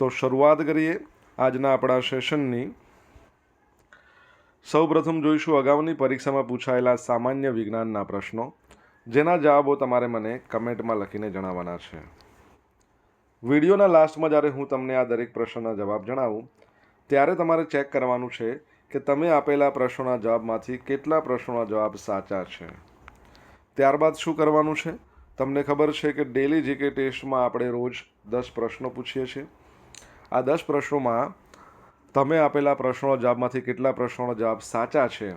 તો શરૂઆત કરીએ આજના આપણા સેશનની. સૌપ્રથમ જોઈશું અગાઉની પરીક્ષામાં પૂછાયેલા સામાન્ય વિજ્ઞાનના પ્રશ્નો, જેના જવાબો તમારે મને કમેન્ટમાં લખીને જણાવવાના છે. વિડીયોના લાસ્ટમાં જ્યારે હું તમને આ દરેક પ્રશ્નના જવાબ જણાવું, ત્યારે તમારે ચેક કરવાનું છે કે તમે આપેલા પ્રશ્નોના જવાબમાંથી કેટલા પ્રશ્નોના જવાબ સાચા છે. ત્યારબાદ શું કરવાનું છે? તમને ખબર છે કે ડેલી જીકે ટેસ્ટમાં આપણે રોજ દસ પ્રશ્નો પૂછીએ છીએ. આ દસ પ્રશ્નોમાં તમે આપેલા પ્રશ્નો જવાબમાંથી કેટલા પ્રશ્નોનો જવાબ સાચા છે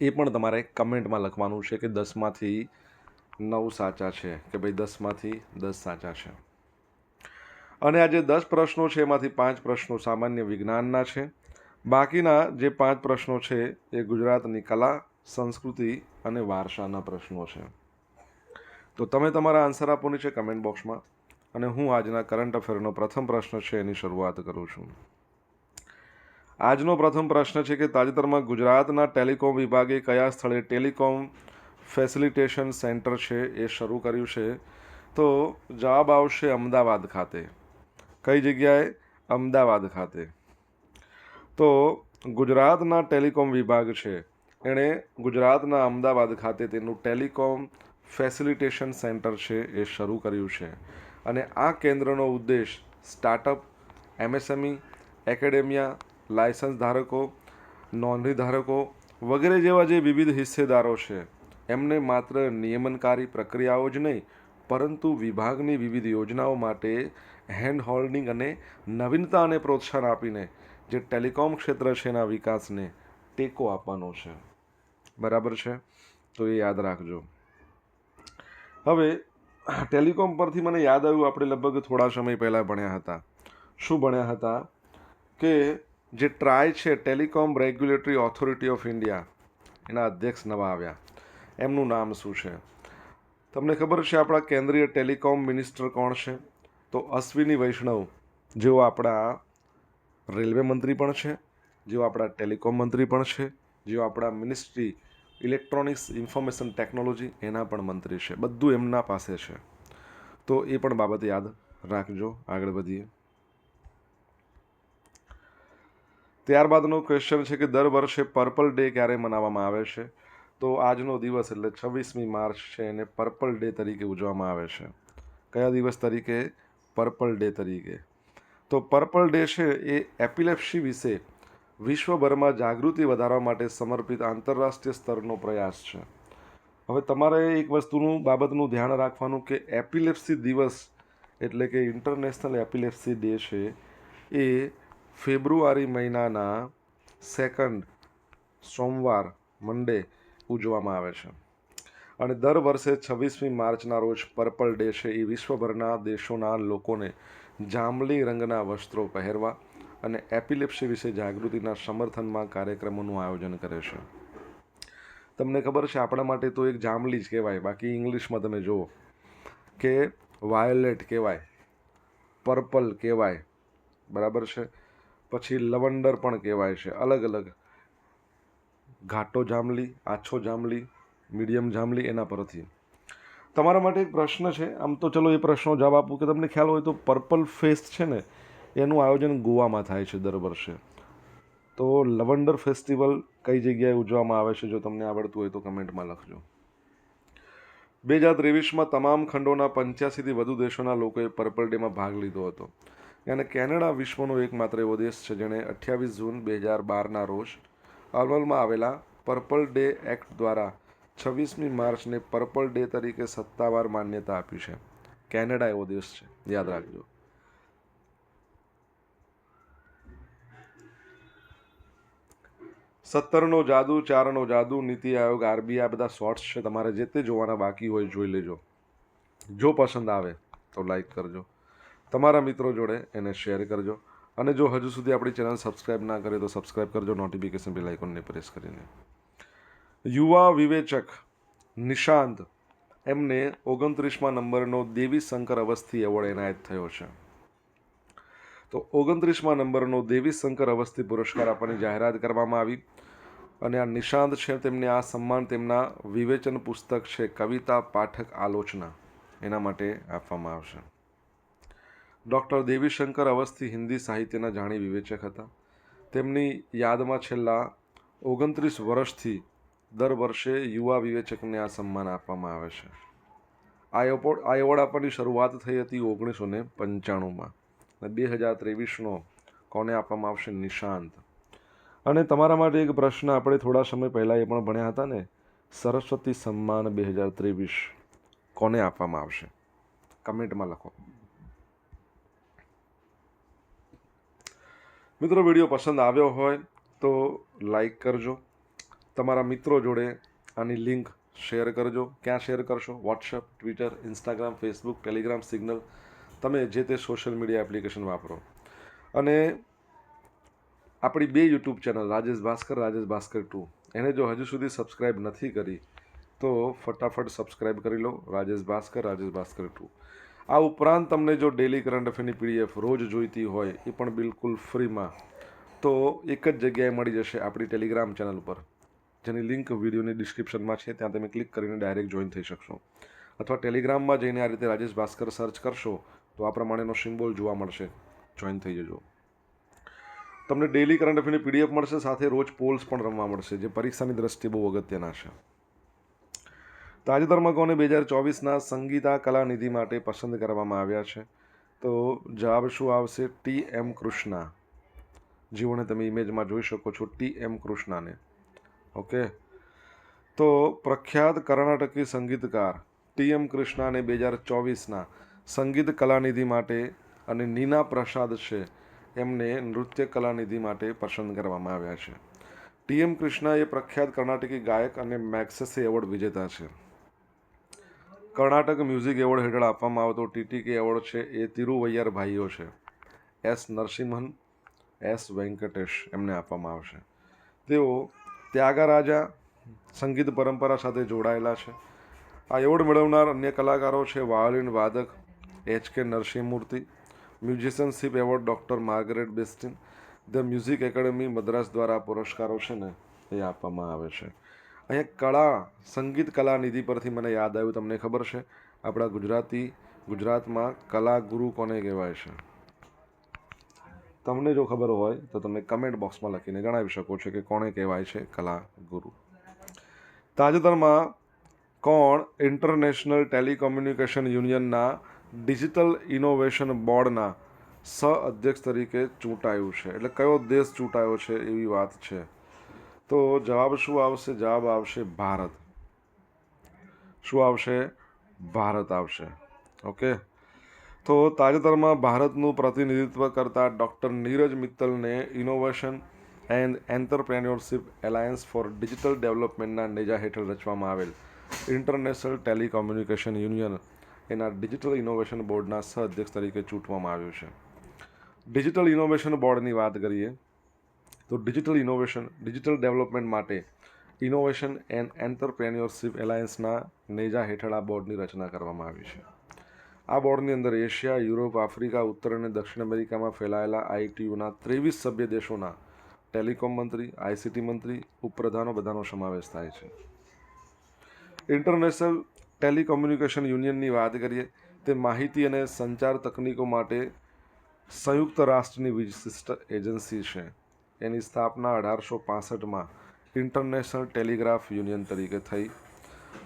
એ પણ તમારે કમેન્ટમાં લખવાનું છે કે દસમાંથી નવ સાચા છે કે ભાઈ દસમાંથી દસ સાચા છે. અને આ જે દસ પ્રશ્નો છે એમાંથી પાંચ પ્રશ્નો સામાન્ય વિજ્ઞાનના છે. બાકીના જે પાંચ પ્રશ્નો છે એ ગુજરાતની કલા, સંસ્કૃતિ અને વારસાના પ્રશ્નો છે. તો તમે તમારા આન્સર આપવાની છે કમેન્ટ બોક્સમાં. અને હું આજના કરંટ અફેરનો પ્રથમ પ્રશ્ન છે એની શરૂઆત કરું છું. આજનો પ્રથમ પ્રશ્ન છે કે તાજેતરમાં ગુજરાતના ટેલિકોમ વિભાગે કયા સ્થળે ટેલિકોમ ફેસિલિટેશન સેન્ટર છે એ શરૂ કર્યું છે? તો જવાબ આવશે અમદાવાદ ખાતે. કઈ જગ્યાએ? અમદાવાદ ખાતે. તો ગુજરાતના ટેલિકોમ વિભાગ છે. એણે ગુજરાતના અમદાવાદ ખાતે તેનું ટેલિકોમ ફેસિલિટેશન સેન્ટર છે એ શરૂ કર્યું છે. અને આ કેન્દ્રનો ઉદ્દેશ સ્ટાર્ટઅપ, એમએસએમઈ, એકેડેમિયા લાયસન્સ ધારકો નોંધણી ધારકો વગેરે જેવા જે વિવિધ હિસ્સેદારો છે, એમને માત્ર નિયમનકારી પ્રક્રિયાઓ જ નહીં, પરંતુ વિભાગની વિવિધ યોજનાઓ માટે હેન્ડ હોલ્ડિંગ અને નવીનતા અને પ્રોત્સાહન આપીને જે ટેલિકોમ ક્ષેત્ર છે એના વિકાસને ટેકો આપવાનો છે. બરાબર છે? તો એ યાદ રાખજો. હવે ટેલિકોમ પરથી મને યાદ આવ્યું, આપણે લગભગ થોડા સમય પહેલાં ભણ્યા હતા. શું ભણ્યા હતા? કે જે ટ્રાય છે, telecom regulatory authority of India, એના અધ્યક્ષ નવા આવ્યા. એમનું નામ શું છે? તમને ખબર છે આપણા કેન્દ્રીય ટેલિકોમ મિનિસ્ટર કોણ છે? તો અશ્વિની વૈષ્ણવ, જેઓ આપણા રેલવે મંત્રી પણ છે, જેઓ આપણા ટેલિકોમ મંત્રી પણ છે, જેઓ આપણા મિનિસ્ટ્રી ઇલેક્ટ્રોનિક્સ ઇન્ફોર્મેશન ટેકનોલોજી એના પણ મંત્રી છે, બધું એમના પાસે છે. તો એ પણ બાબત યાદ રાખજો, આગળ વધીએ. ત્યારબાદનો ક્વેશ્ચન છે કે દર વર્ષે પર્પલ ડે ક્યારે મનાવવામાં આવે છે? તો આજનો દિવસ એટલે છવ્વીસમી માર્ચ છે એને પર્પલ ડે તરીકે ઉજવવામાં આવે છે. કયા દિવસ તરીકે? પર્પલ ડે તરીકે. તો પર્પલ ડે છે એ એપિલેપ્સી વિશે વિશ્વભરમાં જાગૃતિ વધારવા માટે સમર્પિત આંતરરાષ્ટ્રીય સ્તરનો પ્રયાસ છે. હવે તમારે એક વસ્તુનું, બાબતનું ધ્યાન રાખવાનું કે એપિલેપ્સી દિવસ એટલે કે ઇન્ટરનેશનલ એપિલેપ્સી ડે છે એ ફેબ્રુઆરી મહિનાના સેકન્ડ સોમવાર, મંડે ઉજવવામાં આવે છે. અને દર વર્ષે છવ્વીસમી માર્ચના રોજ પર્પલ ડે છે એ વિશ્વભરના દેશોના લોકોને જાંબલી રંગના વસ્ત્રો પહેરવા અને એપિલેપ્સી વિશે જાગૃતિના સમર્થનમાં કાર્યક્રમોનું આયોજન કરે છે. તમને ખબર છે, આપણા માટે તો એક જાંબલી જ કહેવાય. બાકી ઇંગ્લિશમાં તમે જુઓ. કે વાયોલેટ કહેવાય. પર્પલ કહેવાય. બરાબર છે? પછી લવંડર પણ કહેવાય છે. અલગ અલગ. ઘાટો જાંબલી આછો જાંબલી મીડિયમ જાંબલી એના પરથી. તમારા માટે એક પ્રશ્ન છે. આમ તો ચલો એ પ્રશ્નો જવાબ આપું કે તમને ખ્યાલ હોય તો પર્પલ ફેસ્ટ છે ને એનું આયોજન ગોવામાં થાય છે દર વર્ષે. તો લવંડર ફેસ્ટિવલ કઈ જગ્યાએ ઉજવવામાં આવે છે, જો તમને આવડતું હોય તો કમેન્ટમાં લખજો. બે હજાર ત્રેવીસમાં તમામ ખંડોના પંચ્યાસીથી વધુ દેશોના લોકોએ પર્પલ ડેમાં ભાગ લીધો હતો. અને કેનેડા વિશ્વનો એકમાત્ર એવો દેશ છે જેણે અઠ્યાવીસ જૂન બે હજાર બારના રોજ અમલમાં આવેલા પર્પલ ડે એક્ટ દ્વારા છવ્વીસમી માર્ચને પર્પલ ડે તરીકે સત્તાવાર માન્યતા આપી છે. કેનેડા એવો દેશ છે. યાદ રાખજો. સત્તરનો જાદુ, ચારનો જાદુ, નીતિ આયોગ, આરબીઆઈ, આ બધા શોર્ટ્સ છે. તમારે જે તે જોવાના બાકી હોય જોઈ લેજો. જો પસંદ આવે તો લાઈક કરજો. તમારા મિત્રો જોડે એને શેર કરજો. અને જો હજુ સુધી આપણી ચેનલ સબસ્ક્રાઇબ ના કરે તો સબસ્ક્રાઈબ કરજો. નોટિફિકેશન બેલ આઇકોનને પ્રેસ કરીને. યુવા વિવેચક નિશાંત એમને ઓગણત્રીસમાં નંબરનો દેવી શંકર અવસ્થી એવોર્ડ એનાયત થયો છે. તો ઓગણત્રીસમાં નંબરનો દેવી શંકર અવસ્થી પુરસ્કાર આપવાની જાહેરાત કરવામાં આવી અને આ નિશાંત છે તેમને આ સન્માન તેમના વિવેચન પુસ્તક છે કવિતા, પાઠક, આલોચના એના માટે આપવામાં આવશે. ડૉક્ટર દેવીશંકર અવસ્થી હિન્દી સાહિત્યના જાણી વિવેચક હતા. તેમની યાદમાં છેલ્લા ઓગણત્રીસ વર્ષથી દર વર્ષે યુવા વિવેચકને આ સન્માન આપવામાં આવે છે. આ એવોર્ડ આ એવોર્ડ આપવાની શરૂઆત થઈ હતી ઓગણીસો ને પંચાણુંમાં. અને બે હજાર ત્રેવીસનો કોને આપવામાં આવશે નિશાંત? અને તમારા માટે એક પ્રશ્ન આપણે થોડા સમય પહેલાં એ પણ ભણ્યા હતા ને, સરસ્વતી સન્માન બે હજાર ત્રેવીસ કોને આપવામાં આવશે? કમેન્ટમાં લખો. મિત્રો, વીડિયો પસંદ આવ્યો હોય તો લાઈક કરજો, તમારા મિત્રો જોડે આની લિંક શેર કરજો. ક્યાં શેર કરશો? WhatsApp Twitter, Instagram, Facebook, Telegram Signal તમે જે તે સોશિયલ મીડિયા એપ્લિકેશન વાપરો. અને આપણી બે YouTube channel Rajesh Bhaskar Rajesh Bhaskar two, એને જો હજુ સુધી સબસ્ક્રાઇબ નથી કરી, તો ફટાફટ સબસ્ક્રાઇબ કરી લો, રાજેશ ભાસ્કર રાજેશ ભાસ્કર ટુ. આ ઉપરાંત તમને જો ડેલી કરંટ અફેરની પીડીએફ રોજ જોઈતી હોય, એ પણ બિલકુલ ફ્રીમાં, તો એક જ જગ્યાએ મળી જશે આપણી ટેલિગ્રામ ચેનલ પર જેની લિંક વિડીયોની ડિસ્ક્રિપ્શનમાં છે, ત્યાં તમે ક્લિક કરીને ડાયરેક્ટ જોઈન થઈ શકશો. અથવા ટેલિગ્રામમાં જઈને આ રીતે રાજેશ ભાસ્કર સર્ચ કરશો તો આ પ્રમાણેનો સિમ્બોલ જોવા મળશે. જોઈન થઈ જજો. તમને ડેલી કરંટ અફેરની પીડીએફ મળશે, સાથે રોજ પોલ્સ પણ રમવા મળશે, જે પરીક્ષાની દ્રષ્ટિએ બહુ અગત્યના છે. તાજેતરમાં કોને બે હજાર ચોવીસના સંગીતા કલાનિધિ માટે પસંદ કરવામાં આવ્યા છે? તો જવાબ શું આવશે? T M Krishna. જેઓને તમે ઇમેજમાં જોઈ શકો છો ટી એમ કૃષ્ણાને. ઓકે તો પ્રખ્યાત કર્ણાટકી સંગીતકાર ટી એમ કૃષ્ણાને બે હજાર ચોવીસના સંગીત કલાનિધિ માટે અને નીના પ્રસાદ છે, એમને નૃત્ય કલાનિધિ માટે પસંદ કરવામાં આવ્યા છે. ટી. એમ. કૃષ્ણા એ પ્રખ્યાત કર્ણાટકી ગાયક અને મેક્સેસે એવોર્ડ વિજેતા છે. કર્ણાટક મ્યુઝિક એવોર્ડ હેઠળ આપવામાં આવતો ટીટીકે એવોર્ડ છે એ તિરુવૈયાર ભાઈઓ છે. એસ. નરસિંહન, એસ. વેંકટેશ એમને આપવામાં આવશે. તેઓ ત્યાગરાજા સંગીત પરંપરા સાથે જોડાયેલા છે. આ એવોર્ડ મેળવનાર અન્ય કલાકારો છે violin વાદક H K Narasimhamurthy musicianship award doctor Margaret Bastin the music academy Madras દ્વારા પુરસ્કારો છે ને, એ આપવામાં આવે છે. અહીંયા કળા, સંગીત કલા નિધિ પરથી મને યાદ આવ્યું, તમને ખબર છે? આપણા ગુજરાતી, ગુજરાતમાં કલા ગુરુ કોને કહેવાય છે? તમને જો ખબર હોય, તો તમે કમેન્ટ બોક્સમાં લખીને જણાવી શકો છો કે કોને કહેવાય છે કલા ગુરુ. તાજેતરમાં કોણ ઇન્ટરનેશનલ ટેલિકોમ્યુનિકેશન યુનિયનના ડિજિટલ ઇનોવેશન બોર્ડના સહ અધ્યક્ષ તરીકે ચૂંટાયું છે. એટલે કયો દેશ ચૂંટાયો છે એવી વાત છે. તો જવાબ શું આવશે? જવાબ આવશે ભારત. શું આવશે? ભારત આવશે. ઓકે? તો તાજેતરમાં ભારતનું પ્રતિનિધિત્વ કરતા doctor Neeraj મિત્તલને innovation and entrepreneurship alliance for digital ડેવલપમેન્ટના નેજા હેઠળ રચવામાં આવેલ ઇન્ટરનેશનલ ટેલિકોમ્યુનિકેશન યુનિયન એના ડિજિટલ ઇનોવેશન બોર્ડના સહ અધ્યક્ષ તરીકે ચૂંટવામાં આવ્યું છે. ડિજિટલ ઇનોવેશન બોર્ડની વાત કરીએ, તો ડિજિટલ ઇનોવેશન ડિજિટલ ડેવલપમેન્ટ માટે ઇનોવેશન એન્ડ એન્ટરપ્રેન્યોરશિપ એલાયન્સના નેજા હેઠળ આ બોર્ડની રચના કરવામાં આવી છે. આ બોર્ડની અંદર એશિયા, યુરોપ, આફ્રિકા, ઉત્તર અને દક્ષિણ અમેરિકામાં ફેલાયેલા આઈટીયુના ત્રેવીસ સભ્ય દેશોના ટેલિકોમ મંત્રી આઈસીટી મંત્રી, ઉપપ્રધાનો બધાનો સમાવેશ થાય છે. ઇન્ટરનેશનલ ટેલિકોમ્યુનિકેશન યુનિયનની વાત કરીએ, તે માહિતી અને સંચાર તકનીકો માટે સંયુક્ત રાષ્ટ્રની વિશિષ્ટ એજન્સી છે. એની સ્થાપના અઢારસો પાસઠમાં ઇન્ટરનેશનલ ટેલિગ્રાફ યુનિયન તરીકે થઈ.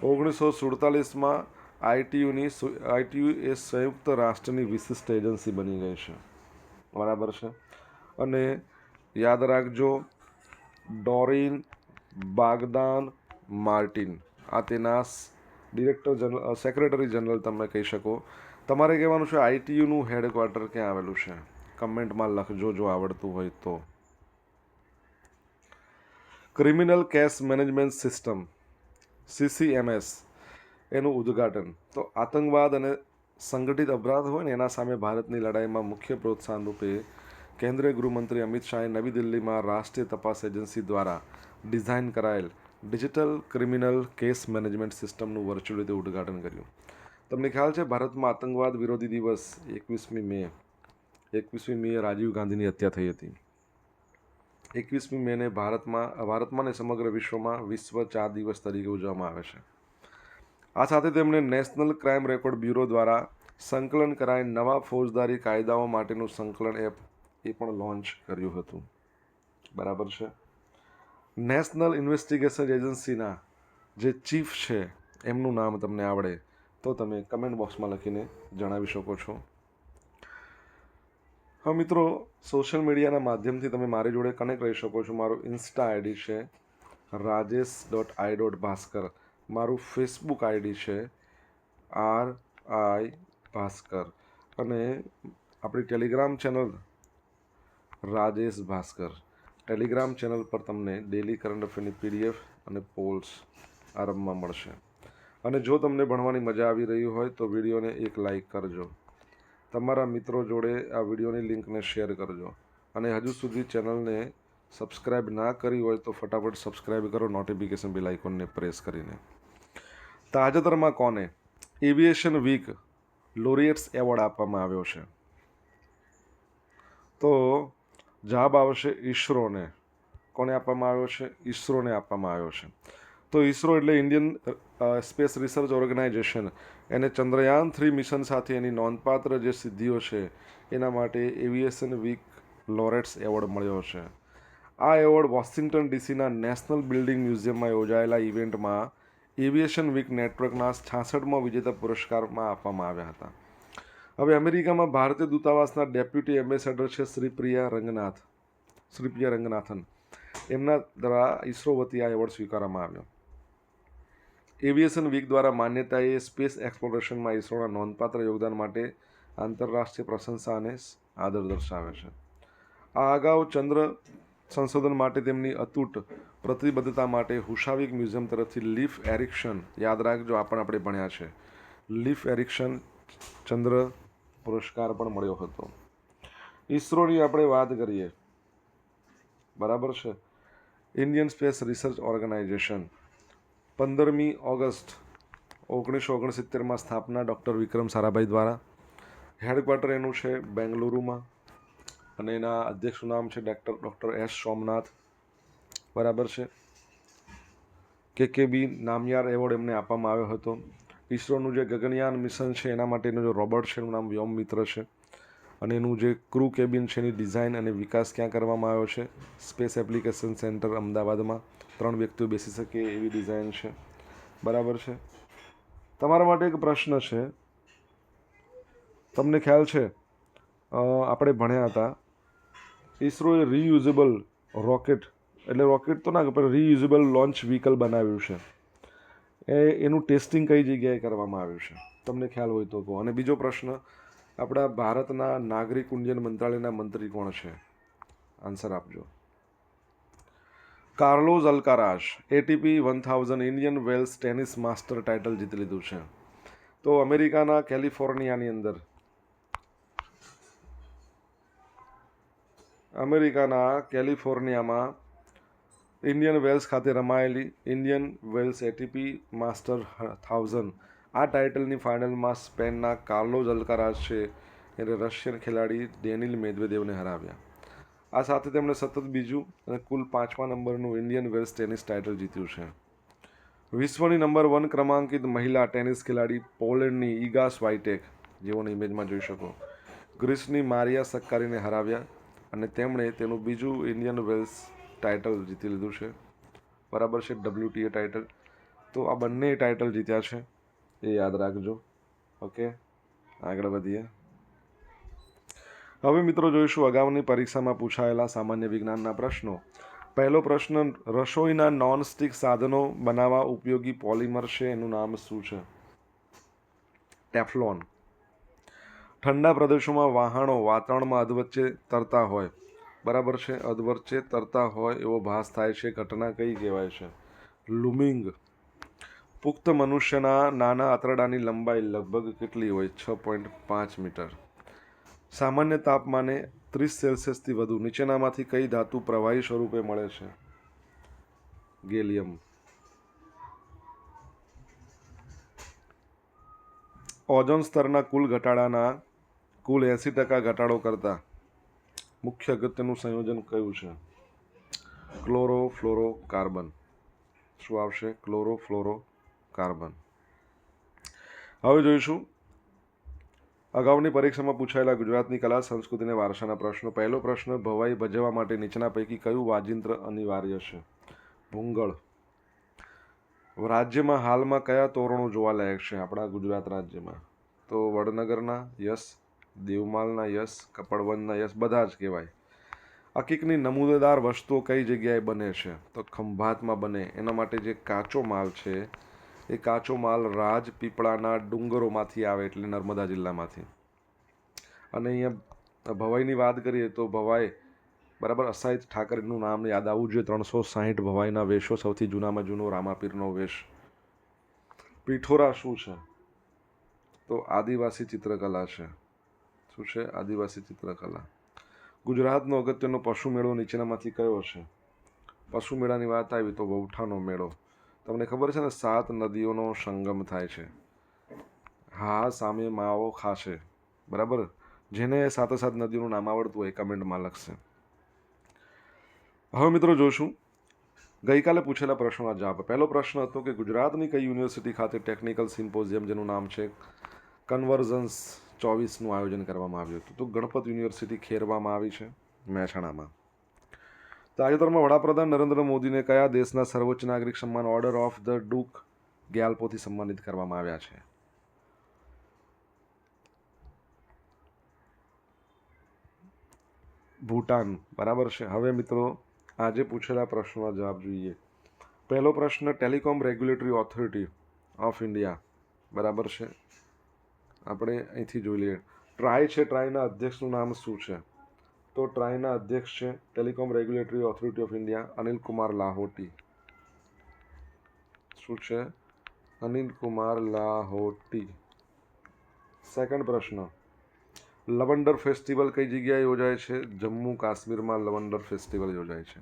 ઓગણીસો સુડતાલીસમાં આઈટીયુની આઈટીયુ એ સંયુક્ત રાષ્ટ્રની વિશિષ્ટ એજન્સી બની ગઈ છે. બરાબર છે? અને યાદ રાખજો, ડોરિન બાગદાન માર્ટિન, આ તેના ડિરેક્ટર જનરલ સેક્રેટરી જનરલ તમે કહી શકો. તમારે કહેવાનું છે આઈટીયુનું હેડક્વાર્ટર ક્યાં આવેલું છે? કમેન્ટમાં લખજો જો આવડતું હોય તો. Criminal case management system CCMS એનું ઉદ્ઘાટન. તો આતંકવાદ અને સંગઠિત અપરાધ હોય ને, એના સામે ભારતની લડાઈમાં મુખ્ય પ્રોત્સાહન રૂપે કેન્દ્રીય ગૃહમંત્રી અમિત શાહે નવી દિલ્હીમાં રાષ્ટ્રીય તપાસ એજન્સી દ્વારા ડિઝાઇન કરાયેલ ડિજિટલ ક્રિમિનલ કેસ મેનેજમેન્ટ સિસ્ટમનું વર્ચ્યુઅલ રીતે ઉદ્ઘાટન કર્યું. તમને ખ્યાલ છે, ભારતમાં આતંકવાદ વિરોધી દિવસ એકવીસમી મે. એકવીસમી મે રાજીવ ગાંધીની હત્યા થઈ હતી. એકવીસમી મેને ભારતમાં ભારતમાં ને સમગ્ર વિશ્વમાં વિશ્વ ચાર દિવસ તરીકે ઉજવવામાં આવે છે. આ સાથે તેમણે નેશનલ ક્રાઇમ રેકોર્ડ બ્યુરો દ્વારા સંકલન કરાયેલ નવા ફોજદારી કાયદાઓ માટેનું સંકલન એપ એ પણ લોન્ચ કર્યું હતું. બરાબર છે? નેશનલ ઇન્વેસ્ટિગેશન એજન્સીના જે ચીફ છે, એમનું નામ તમને આવડે તો તમે કમેન્ટ બોક્સમાં લખીને જણાવી શકો છો. હા, મિત્રો સોશિયલ મીડિયાના માધ્યમથી તમે મારી જોડે કનેક્ટ રહી શકો છો. મારું ઇન્સ્ટા આઈડી છે Rajesh dot I dot Bhaskar મારું ફેસબુક આઈડી છે આર આઈ ભાસ્કર અને આપણી Telegram channel Rajesh Bhaskar Telegram channel પર તમને ડેલી કરંટ અફેરની પીડીએફ અને પોલ્સ આરંભમાં મળશે. અને જો તમને ભણવાની મજા આવી રહી હોય તો વિડીયોને એક લાઇક કરજો. તમારા મિત્રો જોડે આ વિડીયોની લિંકને શેર કરજો. અને હજુ સુધી ચેનલને સબસ્ક્રાઇબ ના કરી હોય તો ફટાફટ સબસ્ક્રાઇબ કરો, નોટિફિકેશન બિલ આઇકોનને પ્રેસ કરીને. તાજેતરમાં કોને? એવિએશન વીક લોરિયટ્સ એવોર્ડ આપવામાં આવ્યો છે. તો જવાબ આવશે ઈસરોને. કોને આપવામાં આવ્યો છે? ઈસરોને આપવામાં આવ્યો છે. તો ઈસરો એટલે ઇન્ડિયન સ્પેસ રિસર્ચ ઓર્ગેનાઇઝેશન એને ચંદ્રયાન થ્રી મિશન સાથે એની નોંધપાત્ર જે સિદ્ધિઓ છે, એના માટે એવિએશન વીક લોરેટ્સ એવોર્ડ મળ્યો છે. આ એવોર્ડ વોશિંગ્ટન ડીસીના નેશનલ બિલ્ડિંગ મ્યુઝિયમમાં યોજાયેલા ઇવેન્ટમાં એવિએશન વીક નેટવર્કના છાસઠમાં વિજેતા પુરસ્કારમાં આપવામાં આવ્યા હતા. હવે અમેરિકામાં ભારતીય દૂતાવાસના ડેપ્યુટી એમ્બેસેડર છે શ્રી પ્રિયા રંગનાથ. શ્રીપ્રિયા રંગનાથન. એમના દ્વારા ઈસરો વતી આ એવોર્ડ સ્વીકારવામાં આવ્યો. એવિએશન વીક દ્વારા માન્યતાએ સ્પેસ એક્સપ્લોરેશનમાં ઈસરોના નોંધપાત્ર યોગદાન માટે આંતરરાષ્ટ્રીય પ્રશંસા અને આદર દર્શાવે છે. આ અગાઉ ચંદ્ર સંશોધન માટે તેમની અતૂટ પ્રતિબદ્ધતા માટે હુશાવિક મ્યુઝિયમ તરફથી લીફ એરિક્શન, યાદ રાખજો, આ પણ આપણે ભણ્યા છે. લીફ એરિક્શન ચંદ્ર પુરસ્કાર પણ મળ્યો હતો. ઈસરોની આપણે વાત કરીએ. બરાબર છે? ઇન્ડિયન સ્પેસ રિસર્ચ ઓર્ગેનાઇઝેશન પંદરમી ઓગસ્ટ ઓગણીસો ઓગણસિત્તેરમાં સ્થાપના ડૉક્ટર વિક્રમ સારાભાઈ દ્વારા. હેડક્વાર્ટર એનું છે બેંગલુરુમાં અને એના અધ્યક્ષનું નામ છે ડૉક્ટર ડૉક્ટર એસ સોમનાથ. બરાબર છે? કે કે બી નામયાર એવોર્ડ એમને આપવામાં આવ્યો હતો. ઈસરોનું જે ગગનયાન મિશન છે, એના માટેનું જે રોબોટ છે, એનું નામ વ્યોમ મિત્ર છે. અને એનું જે ક્રૂ કેબિન છે, એની ડિઝાઇન અને વિકાસ ક્યાં કરવામાં આવ્યો છે? સ્પેસ એપ્લિકેશન સેન્ટર અમદાવાદમાં. ત્રણ વ્યક્તિઓ બેસી શકે એવી ડિઝાઇન છે. બરાબર છે? તમારા માટે એક પ્રશ્ન છે. તમને ખ્યાલ છે? આપણે ભણ્યા હતા. ઇસરોએ રીયુઝેબલ રોકેટ એટલે રોકેટ તો ના, પણ રીયુઝેબલ લોન્ચ વ્હીકલ બનાવ્યું છે. એ એનું ટેસ્ટિંગ કઈ જગ્યાએ કરવામાં આવ્યું છે? તમને ખ્યાલ હોય તો કહો. અને બીજો પ્રશ્ન, આપણા ભારતના નાગરિક ઉડ્ડયન મંત્રાલયના મંત્રી કોણ છે? આન્સર આપજો. Carlos Alcaraz ATP one thousand Indian Wells tennis master title જીતી લીધું છે. તો અમેરિકાના કેલિફોર્નિયાની અંદર, અમેરિકાના કેલિફોર્નિયામાં ઇન્ડિયન વેલ્સ ખાતે રમાયેલી Indian Wells ATP master thousand આ ટાઇટલની ફાઇનલમાં સ્પેનના કાર્લોઝ અલ્કારાજ એને રશિયન ખેલાડી ડેનિલ મેદવેદેવને હરાવ્યા. આ સાથે તેમણે સતત બીજું અને કુલ પાંચમા નંબરનું ઇન્ડિયન વેલ્સ ટેનિસ ટાઇટલ જીત્યું છે. વિશ્વની નંબર વન ક્રમાંકિત મહિલા ટેનિસ ખેલાડી પોલેન્ડની ઈગા સ્વાઇટેક જેઓને ઇમેજમાં જોઈ શકો. ગ્રીસની મારિયા સક્કારીને હરાવ્યા અને તેમણે તેનું બીજું ઇન્ડિયન વેલ્સ ટાઇટલ જીતી લીધું છે. બરાબર છે ડબ્લ્યુટીએ ટાઇટલ તો આ બંને ટાઇટલ જીત્યા છે. એ યાદ રાખજો. ઓકે આગળ વધીએ. હવે મિત્રો જોઈશું અગાઉની પરીક્ષામાં પૂછાયેલા સામાન્ય વિજ્ઞાનના પ્રશ્નો. પહેલો પ્રશ્ન, રસોઈના નોનસ્ટિક સાધનો બનાવવા ઉપયોગી પોલિમર છે એનું નામ શું છે? ટેફલોન. ઠંડા પ્રદેશોમાં વહાણો વાતાવરણમાં અધવચ્ચે તરતા હોય. બરાબર છે? અધવચ્ચે તરતા હોય એવો ભાસ થાય છે. ઘટના કઈ કહેવાય છે? લુમિંગ. પુખ્ત મનુષ્યના નાના આંતરડાની લંબાઈ લગભગ કેટલી હોય? છ પોઈન્ટ પાંચ મીટર. સામાન્ય તાપમાને ત્રીસ સેલ્સિયસથી વધુ. નીચેનામાંથી કઈ ધાતુ પ્રવાહી સ્વરૂપે મળે છે? ગેલિયમ. ઓઝોન સ્તરના કુલ ઘટાડાના કુલ એંસી ટકા ઘટાડો કરતા મુખ્ય અગત્યનું સંયોજન કયું છે? ક્લોરો ફ્લોરો કાર્બન શું આવશે? ક્લોરો ફ્લોરો કાર્બન હવે જોઈશું. અગાઉની પરીક્ષામાં પૂછાયેલા ગુજરાતની કલા સંસ્કૃતિ અને વારસાના પ્રશ્નો. પહેલો પ્રશ્ન, ભવાઈ ભજવવા માટે નીચેના પૈકી કયું વાજિંત્ર અનિવાર્ય છે? ભૂંગળ. રાજ્યમાં હાલમાં કયા તોરણો જોવાલાયક છે આપણા ગુજરાત રાજ્યમાં? તો વડનગરના, યસ દેવમાલના યશ કપડવનના યશ બધા જ કહેવાય. અકીકની નમૂનેદાર વસ્તુઓ કઈ જગ્યાએ બને છે? તો ખંભાતમાં બને. એના માટે જે કાચો માલ છે, એ કાચો માલ રાજપીપળાના ડુંગરોમાંથી આવે એટલે નર્મદા જિલ્લામાંથી. અને અહીંયા ભવાઈની વાત કરીએ તો ભવાઈ, બરાબર, અસાહિત ઠાકરેનું નામ યાદ આવવું જોઈએ. ત્રણસો સાહીઠ ભવાઈના વેશો સૌથી જૂનામાં જૂનો રામાપીરનો વેશ. પીઠોરા શું છે? તો આદિવાસી ચિત્રકલા છે. શું છે? આદિવાસી ચિત્રકલા. ગુજરાતનો અગત્યનો પશુ મેળો નીચેનામાંથી કયો છે? પશુ મેળાની વાત આવી તો વૌઠાનો મેળો. તમને ખબર છે ને, સાત નદીઓનો સંગમ થાય છે. હા, સામે માવો ખાશે. બરાબર? જેને સાતે સાત નદીઓનું નામ આવડતું હોય કમેન્ટમાં લખશે. હવે મિત્રો જોશું. ગઈકાલે પૂછેલા પ્રશ્નોના જવાબ. પહેલો પ્રશ્ન હતો કે ગુજરાતની કઈ યુનિવર્સિટી ખાતે ટેકનિકલ સિમ્પોઝિયમ, જેનું નામ છે, કન્વર્ઝન્સ ચોવીસનું આયોજન કરવામાં આવ્યું હતું. તો ગણપત યુનિવર્સિટી ખેરવામાં આવી છે મહેસાણામાં. તાજેતરમાં વડાપ્રધાન નરેન્દ્ર મોદીને કયા દેશના સર્વોચ્ચ નાગરિક સન્માન ઓર્ડર ઓફ ધ ડુક ગ્યાલ્પોથી સન્માનિત કરવામાં આવ્યા છે? ભૂટાન. બરાબર છે. હવે મિત્રો, આજે પૂછેલા પ્રશ્નોના જવાબ જોઈએ. પહેલો પ્રશ્ન, telecom regulatory authority of India. બરાબર છે. આપણે અહીંથી જોઈ લઈએ. ટ્રાય છે, ટ્રાયના અધ્યક્ષનું નામ શું છે? તો ટ્રાયના અધ્યક્ષ છે telecom regulatory authority of India Anil Kumar Lahoti. શું છે? અનિલ કુમાર લાહોટી. સેકન્ડ પ્રશ્ન. લવંડર ફેસ્ટિવલ કઈ જગ્યાએ યોજાય છે? જમ્મુ કાશ્મીરમાં લવંડર ફેસ્ટિવલ યોજાય છે.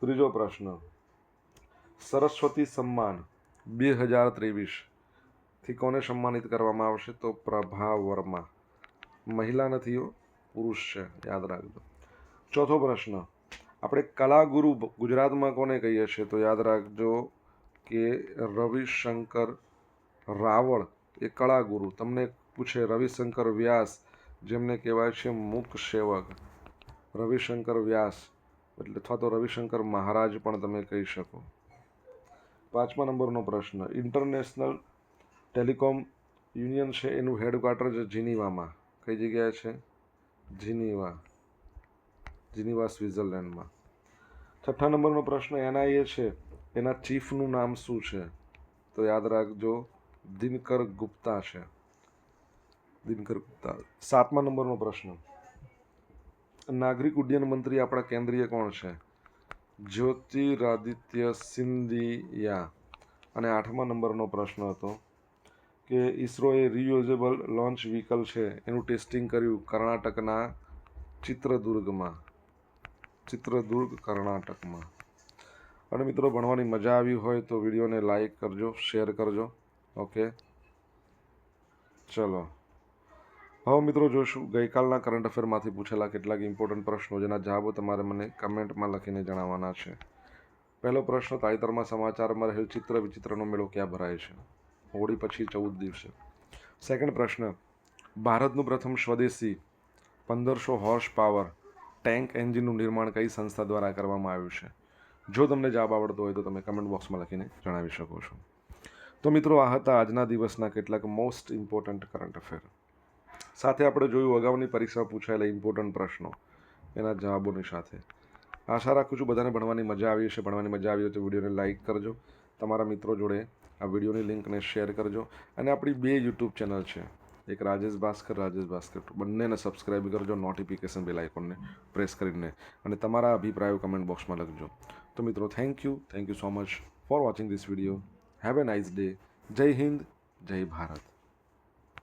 ત્રીજો પ્રશ્ન. સરસ્વતી સન્માન, બે હજાર ત્રેવીસથી કોને સન્માનિત કરવામાં આવશે તો પ્રભા વર્મા. મહિલા નથી હો, પુરુષ છે, યાદ રાખજો. ચોથો પ્રશ્ન. આપણે કલાગુરુ ગુજરાતમાં કોને કહીએ છીએ તો યાદ રાખજો કે રવિશંકર રાવળ એ કળાગુરુ. તમને પૂછે રવિશંકર વ્યાસ, જેમને કહેવાય છે મૂક સેવક. રવિશંકર વ્યાસ, એટલે અથવા તો રવિશંકર મહારાજ પણ તમે કહી શકો. પાંચમા નંબરનો પ્રશ્ન. ઇન્ટરનેશનલ ટેલિકોમ યુનિયન છે, એનું હેડક્વાર્ટર છે જીનીવામાં. કઈ જગ્યાએ છે? જીનીવા. જીનીવા, સ્વિટ્ઝરલેન્ડમાં. છઠ્ઠા નંબરનો પ્રશ્ન એનઆઈએ છે. એના ચીફનું નામ શું છે? તો યાદ રાખજો, દિનકર ગુપ્તા છે. દિનકર ગુપ્તા. સાતમા નંબરનો પ્રશ્ન. નાગરિક ઉડ્ડયન મંત્રી આપણા કેન્દ્રીય કોણ છે? જ્યોતિરાદિત્ય સિંધિયા. અને આઠમા નંબરનો પ્રશ્ન હતો કે ઇસરોએ રિયુઝેબલ લોન્ચ વ્હીકલ છે, એનું ટેસ્ટિંગ કર્યું કર્ણાટકના ચિત્રદુર્ગમાં. ચિત્રદુર્ગ, કર્ણાટકમાં. અને મિત્રો, ભણવાની મજા આવી હોય તો વિડીયોને લાઈક કરજો શેર કરજો. ઓકે ચલો. હવે મિત્રો, જોશું, ગઈકાલના કરંટ અફેરમાંથી પૂછેલા કેટલાક ઇમ્પોર્ટન્ટ પ્રશ્નો, જેના જવાબો તમારે મને કમેન્ટમાં લખીને જણાવવાના છે. પહેલો પ્રશ્ન, તાજેતરમાં સમાચારમાં રહેલ ચિત્ર વિચિત્રનો મેળો ક્યાં ભરાય છે? હોળી પછી ચૌદ દિવસે. સેકન્ડ પ્રશ્ન. ભારતનું પ્રથમ સ્વદેશી પંદરસો હોર્સ પાવર ટેન્ક એન્જિનનું નિર્માણ કઈ સંસ્થા દ્વારા કરવામાં આવ્યું છે? જો તમને જવાબ આવડતો હોય તો તમે કમેન્ટ બોક્સમાં લખીને જણાવી શકો છો. તો મિત્રો, આ હતા આજના દિવસના કેટલાક મોસ્ટ ઇમ્પોર્ટન્ટ કરંટ અફેર સાથે આપણે જોયું અગાઉની પરીક્ષા પૂછાયેલા ઇમ્પોર્ટન્ટ પ્રશ્નો. એના જવાબોની સાથે. આશા રાખું છું બધાને ભણવાની મજા આવી હશે. ભણવાની મજા આવી હોય તો વિડીયોને લાઇક કરજો. તમારા મિત્રો જોડે આ વિડીયોની લિંકને શેર કરજો. અને આપણી બે યુટ્યુબ ચેનલ છે. એક રાજેશ ભાસ્કર રાજેશ ભાસ્કર બંનેને સબસ્ક્રાઇબ કરજો નોટિફિકેશન બેલ આઇકોનને પ્રેસ કરીને. અને તમારા અભિપ્રાયો કમેન્ટ બોક્સમાં લખજો. તો મિત્રો thank you thank you so much for watching this video have a nice day Jai Hind, Jai Bharat.